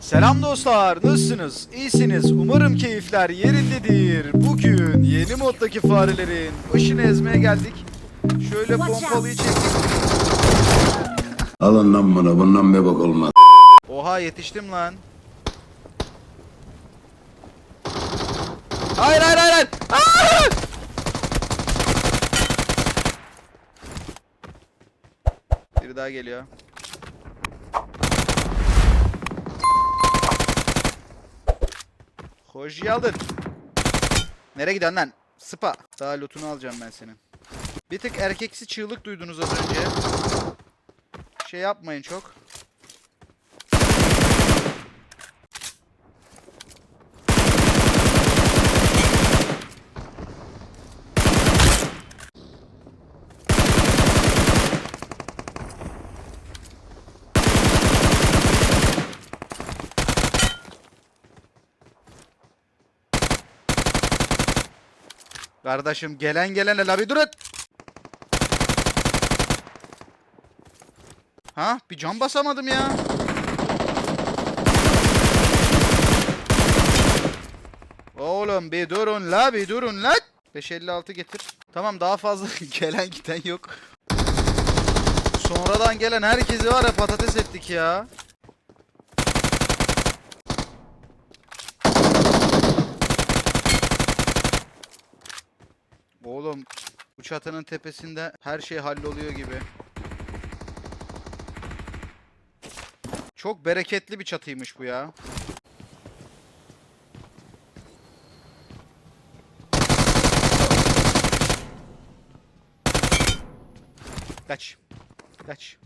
Selam dostlar, nasılsınız? İyisiniz. Umarım keyifler yerindedir. Bugün yeni moddaki farelerin başını ezmeye geldik. Şöyle pompalıyı çektik. Alın lan bunu bundan bir bok olmaz. Oha yetiştim lan. Hayır hayır hayır. hayır. Aa! Biri daha geliyor. Hoş geldin. Nereye gidiyorsun lan? Sıpa. Daha lootunu alacağım ben senin. Bir tık erkeksi çığlık duydunuz az önce. Şey yapmayın çok. Kardeşim gelen gelene la bir durun. Ha bir cam basamadım ya. Oğlum bir durun la bir durun la. 556 getir. Tamam daha fazla gelen giden yok. Sonradan gelen herkesi var ya patates ettik ya. Oğlum bu çatının tepesinde her şey halloluyor gibi. Çok bereketli bir çatıymış bu ya. Kaç. Kaç.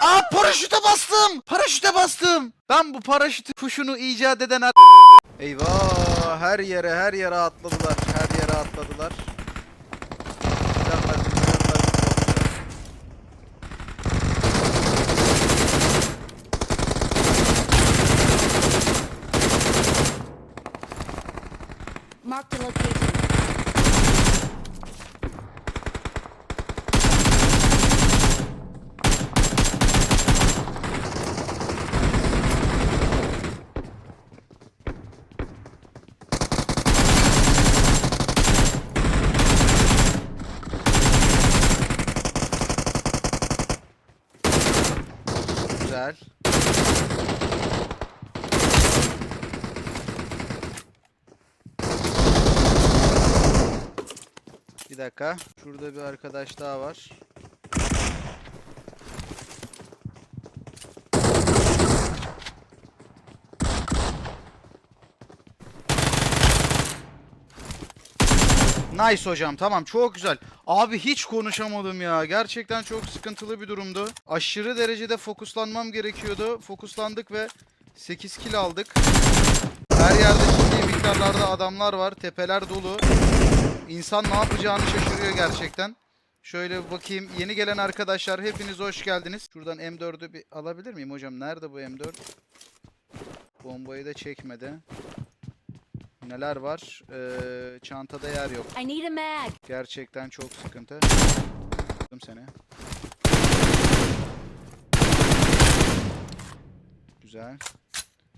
Aa paraşüte bastım. Paraşüte bastım. Ben bu paraşütü kuşunu icat eden Eyvah her yere her yere atladılar. Yere atladılar. Silahlar, silahlar. Mark the location. Güzel. Bir dakika. Şurada bir arkadaş daha var. Nice hocam tamam çok güzel. Abi hiç konuşamadım ya. Gerçekten çok sıkıntılı bir durumdu. Aşırı derecede fokuslanmam gerekiyordu. Fokuslandık ve 8 kill aldık. Her yerde ciddi miktarlarda adamlar var. Tepeler dolu. İnsan ne yapacağını şaşırıyor gerçekten. Şöyle bakayım. Yeni gelen arkadaşlar hepiniz hoş geldiniz. Şuradan M4'ü bir alabilir miyim hocam? Nerede bu M4? Bombayı da çekmedi. Neler var? Ee, çantada yer yok. I need a mag. Gerçekten çok sıkıntı. Buldum seni. Güzel.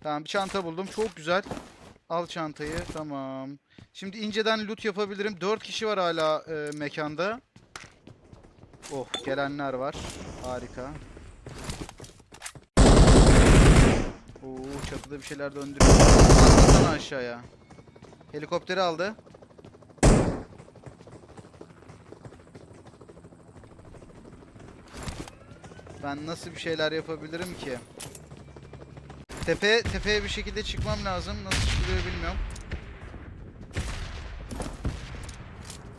Tamam bir çanta buldum. Çok güzel. Al çantayı. Tamam. Şimdi inceden loot yapabilirim. 4 kişi var hala e, mekanda. Oh gelenler var. Harika. Oo çatıda bir şeyler döndürüyor. Atlasana aşağıya. Helikopteri aldı. Ben nasıl bir şeyler yapabilirim ki? Tepe tepeye bir şekilde çıkmam lazım. Nasıl çıkılıyor bilmiyorum.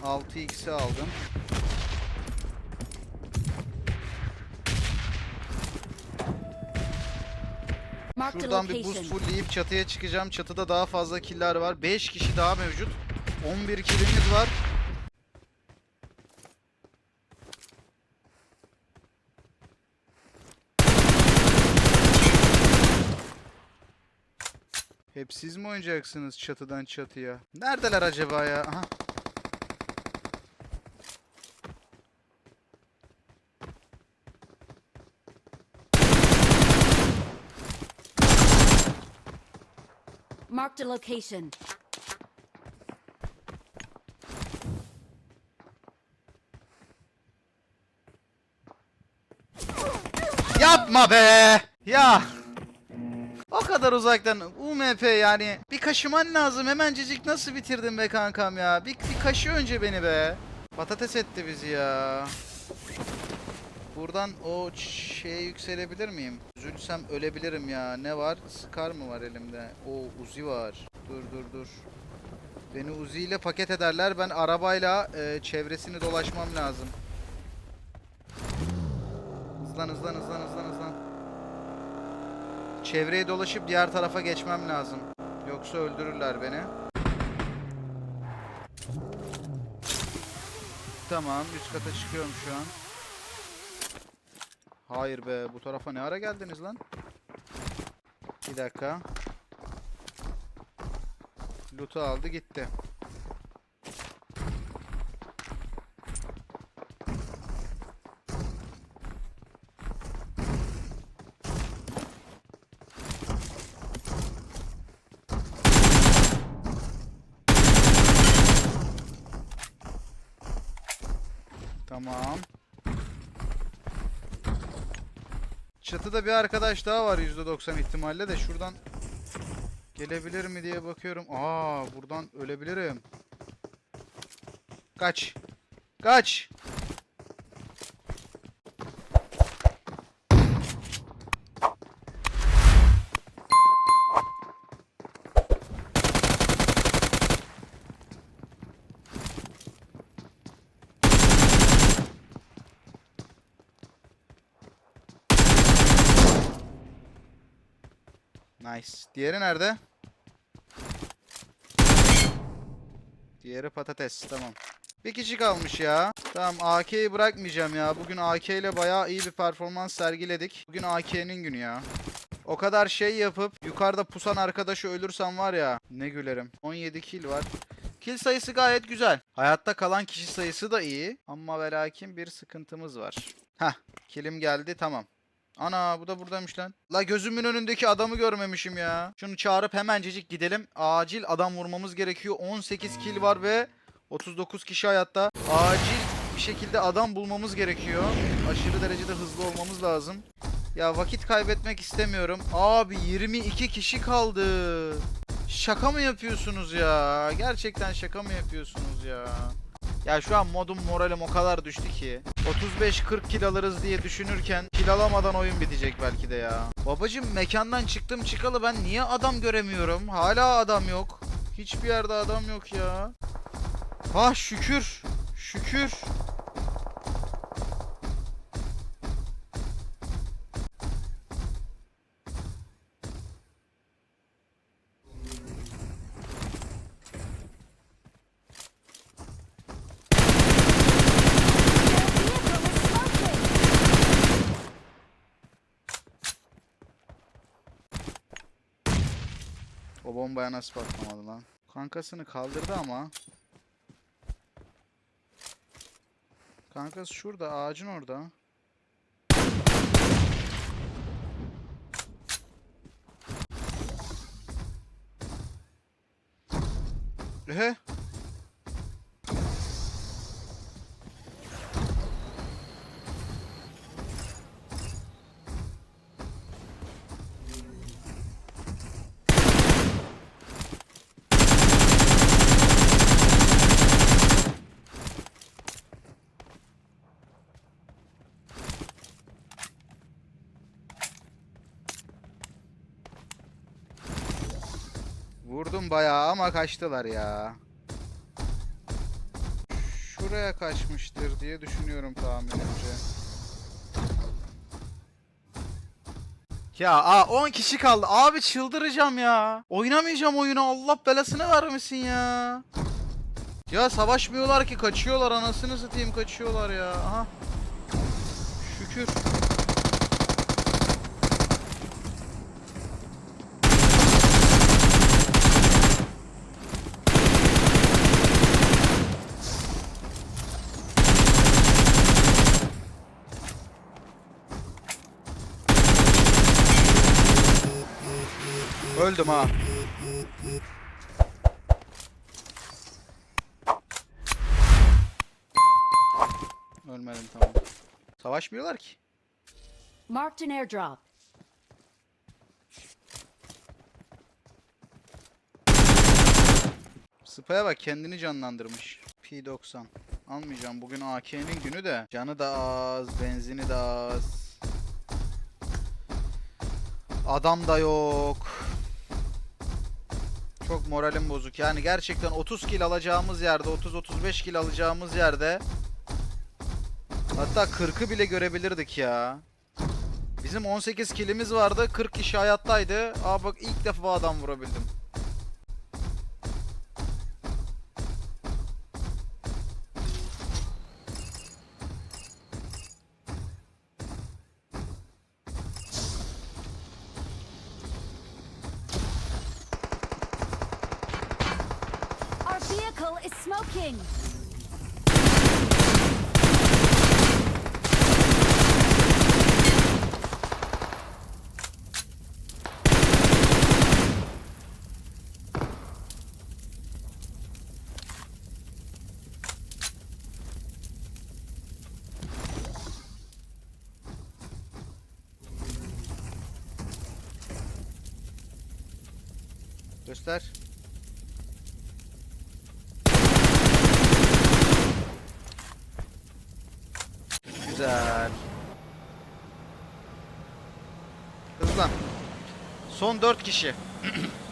6x'i aldım. Şuradan bir boost fullleyip çatıya çıkacağım. Çatıda daha fazla killer var. 5 kişi daha mevcut. 11 killimiz var. Hep siz mi oynayacaksınız çatıdan çatıya? Neredeler acaba ya? Aha. Marked a location. Yapma be! Ya! Kadar uzaktan UMP yani. Bir kaşıman lazım. Hemencecik nasıl bitirdin be kankam ya? Bir, bir kaşı önce beni be. Patates etti bizi ya. Buradan o şeye yükselebilir miyim? Üzülsem ölebilirim ya. Ne var? Scar mı var elimde? O Uzi var. Dur dur dur. Beni Uzi ile paket ederler. Ben arabayla e, çevresini dolaşmam lazım. Hızlan hızlan hızlan hızlan hızlan. Çevreyi dolaşıp diğer tarafa geçmem lazım. Yoksa öldürürler beni. Tamam üst kata çıkıyorum şu an. Hayır be bu tarafa ne ara geldiniz lan? Bir dakika. Loot'u aldı gitti. Tamam. Çatıda bir arkadaş daha var %90 ihtimalle de şuradan gelebilir mi diye bakıyorum. Aa buradan ölebilirim. Kaç. Kaç. Nice. Diğeri nerede? Diğeri patates. Tamam. Bir kişi kalmış ya. Tamam AK'yi bırakmayacağım ya. Bugün AK ile bayağı iyi bir performans sergiledik. Bugün AK'nin günü ya. O kadar şey yapıp yukarıda pusan arkadaşı ölürsem var ya ne gülerim. 17 kill var. Kill sayısı gayet güzel. Hayatta kalan kişi sayısı da iyi. Ama ve bir sıkıntımız var. Heh killim geldi tamam. Ana bu da buradaymış lan. La gözümün önündeki adamı görmemişim ya. Şunu çağırıp hemencecik gidelim. Acil adam vurmamız gerekiyor. 18 kill var ve 39 kişi hayatta. Acil bir şekilde adam bulmamız gerekiyor. Aşırı derecede hızlı olmamız lazım. Ya vakit kaybetmek istemiyorum. Abi 22 kişi kaldı. Şaka mı yapıyorsunuz ya? Gerçekten şaka mı yapıyorsunuz ya? Ya şu an modum moralim o kadar düştü ki. 35-40 kill alırız diye düşünürken kill alamadan oyun bitecek belki de ya. Babacım mekandan çıktım çıkalı ben niye adam göremiyorum? Hala adam yok. Hiçbir yerde adam yok ya. Ha şükür. Şükür. Bombaya nasıl patlamadı lan? Kankasını kaldırdı ama. Kankası şurada ağacın orada. Ehe. Vurdum bayağı ama kaçtılar ya. Şuraya kaçmıştır diye düşünüyorum tahminimce. Ya aa 10 kişi kaldı. Abi çıldıracağım ya. Oynamayacağım oyunu. Allah belasını vermesin ya. Ya savaşmıyorlar ki kaçıyorlar anasını satayım kaçıyorlar ya. Aha. Şükür. öldüm ha. Ölmedim tamam. Savaşmıyorlar ki. Marked an airdrop. Spaya bak kendini canlandırmış. P90. Almayacağım bugün AK'nin günü de. Canı da az, benzini de az. Adam da yok. Çok moralim bozuk. Yani gerçekten 30 kill alacağımız yerde, 30-35 kill alacağımız yerde hatta 40'ı bile görebilirdik ya. Bizim 18 killimiz vardı. 40 kişi hayattaydı. Aa bak ilk defa adam vurabildim. Is smoking. Göster. Güzel. Hızlan. Son 4 kişi.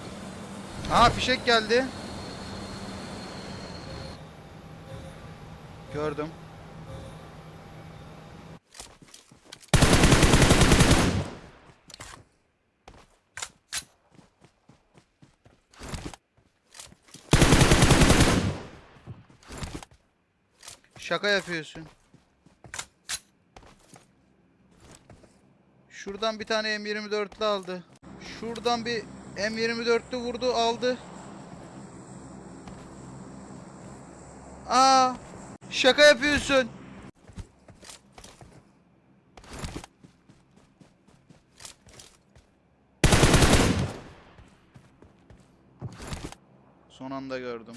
Aha fişek geldi. Gördüm. Şaka yapıyorsun. Şuradan bir tane M24'lü aldı. Şuradan bir M24'lü vurdu aldı. Aa! Şaka yapıyorsun. Son anda gördüm.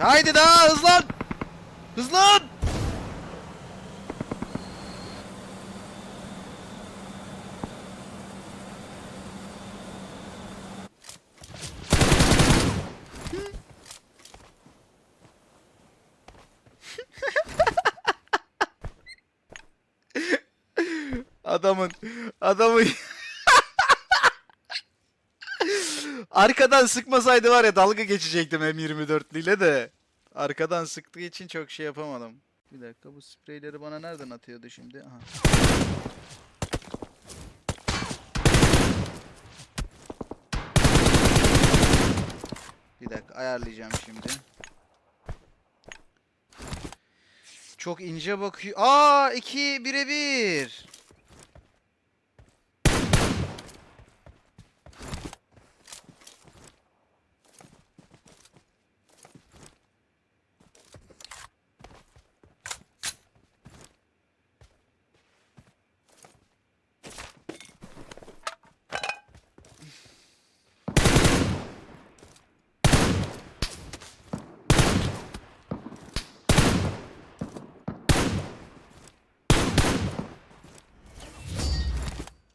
Haydi daha hızlan. Hızlan. adamın adamın Arkadan sıkmasaydı var ya dalga geçecektim M24 ile de. Arkadan sıktığı için çok şey yapamadım. Bir dakika bu spreyleri bana nereden atıyordu şimdi? Aha. Bir dakika ayarlayacağım şimdi. Çok ince bakıyor. Aa iki birebir.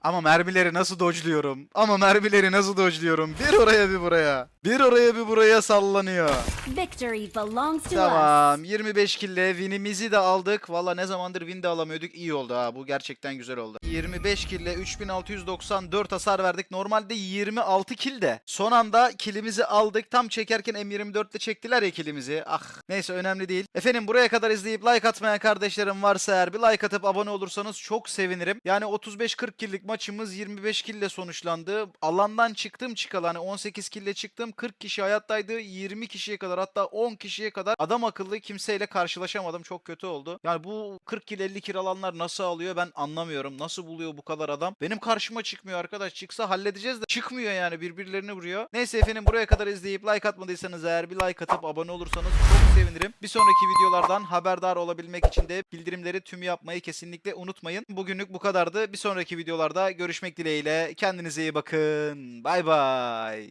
Ama mermileri nasıl dodge'luyorum? Ama mermileri nasıl dodge'luyorum? Bir oraya bir buraya. Bir oraya bir buraya sallanıyor. Victory belongs to us. Tamam 25 kille winimizi de aldık. Valla ne zamandır win de alamıyorduk. İyi oldu ha bu gerçekten güzel oldu. 25 kille 3694 hasar verdik. Normalde 26 kill de. Son anda killimizi aldık. Tam çekerken M24 ile çektiler ya killimizi. Ah neyse önemli değil. Efendim buraya kadar izleyip like atmayan kardeşlerim varsa eğer bir like atıp abone olursanız çok sevinirim. Yani 35-40 killik maçımız 25 kille sonuçlandı. Alandan çıktım çıkalı hani 18 kille çıktım. 40 kişi hayattaydı. 20 kişiye kadar hatta 10 kişiye kadar adam akıllı kimseyle karşılaşamadım. Çok kötü oldu. Yani bu 40 kill 50 kill alanlar nasıl alıyor ben anlamıyorum. Nasıl buluyor bu kadar adam? Benim karşıma çıkmıyor arkadaş. Çıksa halledeceğiz de çıkmıyor yani birbirlerini vuruyor. Neyse efendim buraya kadar izleyip like atmadıysanız eğer bir like atıp abone olursanız çok sevinirim. Bir sonraki videolardan haberdar olabilmek için de bildirimleri tüm yapmayı kesinlikle unutmayın. Bugünlük bu kadardı. Bir sonraki videolarda görüşmek dileğiyle. Kendinize iyi bakın. Bay bay.